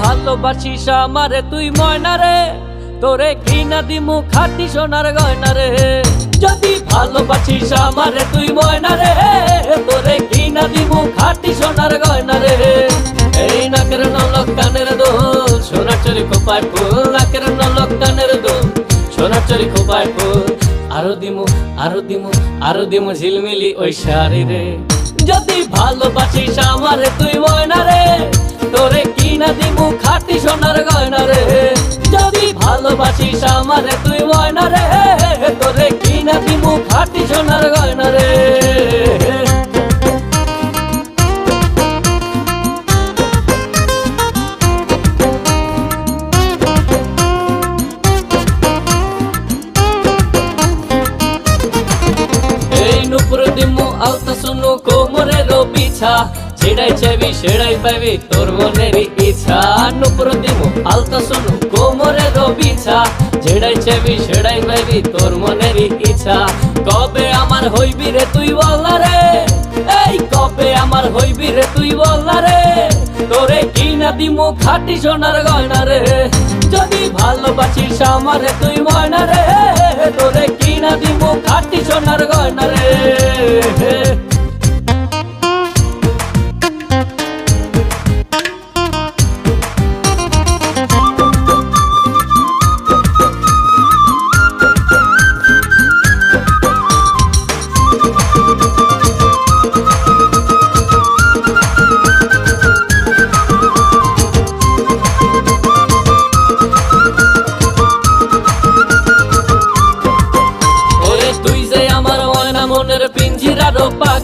ভালোবাসিস আমারে, তুই ময়না রে। তোরে কিনা দিমু, খাটি সোনার গয়না রে। যদি ভালোবাসিস আমারে, তুই ময়না রে। তোরে কিনা দিমু, খাটি সোনার গয়না রে। এই নাকের নলক কানের দোল, সোনার চরি খোপায় ফুল। নাকের নলক কানের দোল, সোনার চরি খোপায় ফুল। আরও দিমু আরও দিমু আরও দিমু ঝিলমিলি ওই শাড়ি রে। যদি ভালোবাসিস আমারে তুই ময়না রে, তোরে কিনা দিমু খাটি সোনার গয়না রে। যদি ভালোবাসিস আমারে তুই ময়না রে, তোরে কিনা দিমু খাটি সোনার গয়না রে। নুপুর দিমু, আলতা শুনু কোমরে রো পিছা ছেড়াই চাবি সেড়াই পাবি তোর মনের ইচ্ছা। নুপুর দিমু আলতা শুনু কোমরে রো পিছা ছেড়াই চাবি সেড়াই পাবি তোর মনের ইচ্ছা। কবে আমার হইবি রে তুই বললা রে? এই কবে আমার হইবি রে তুই বললা রে? তোরে কিনা দিমু খাটি সোনার গয়না রে। যদি ভালোবাসিস আমারে তুই ময়না রে। তোরে কিনা দিমু খাটি সোনার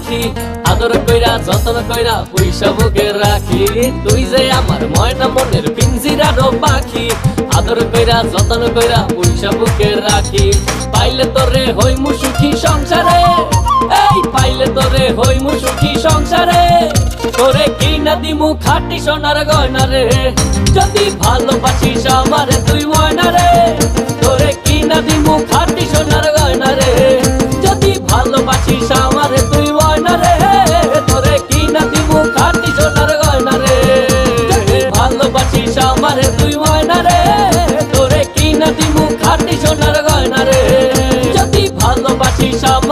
পাখি আদর কইরা, যত্ন কইরা পয়সা বুকে রাখি। তুই যে আমার ময়না মনের পিঞ্জিরারও পাখি, আদর কইরা, যত্ন কইরা পয়সা বুকে রাখি। পাইলে তোরে হইমু সুখী সংসারে, এই পাইলে তোরে হইমু সুখী সংসারে। তোরে কিনা দিমু খাটি সোনার গয়না রে। যদি ভালোবাসিস আমারে তুই ময়না রে, তোরে কিনা দিমু খাটি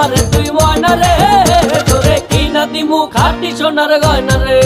আমারে তুই ময়না রে তোরে কিনা দিমু খাটি সোনার গয়না রে।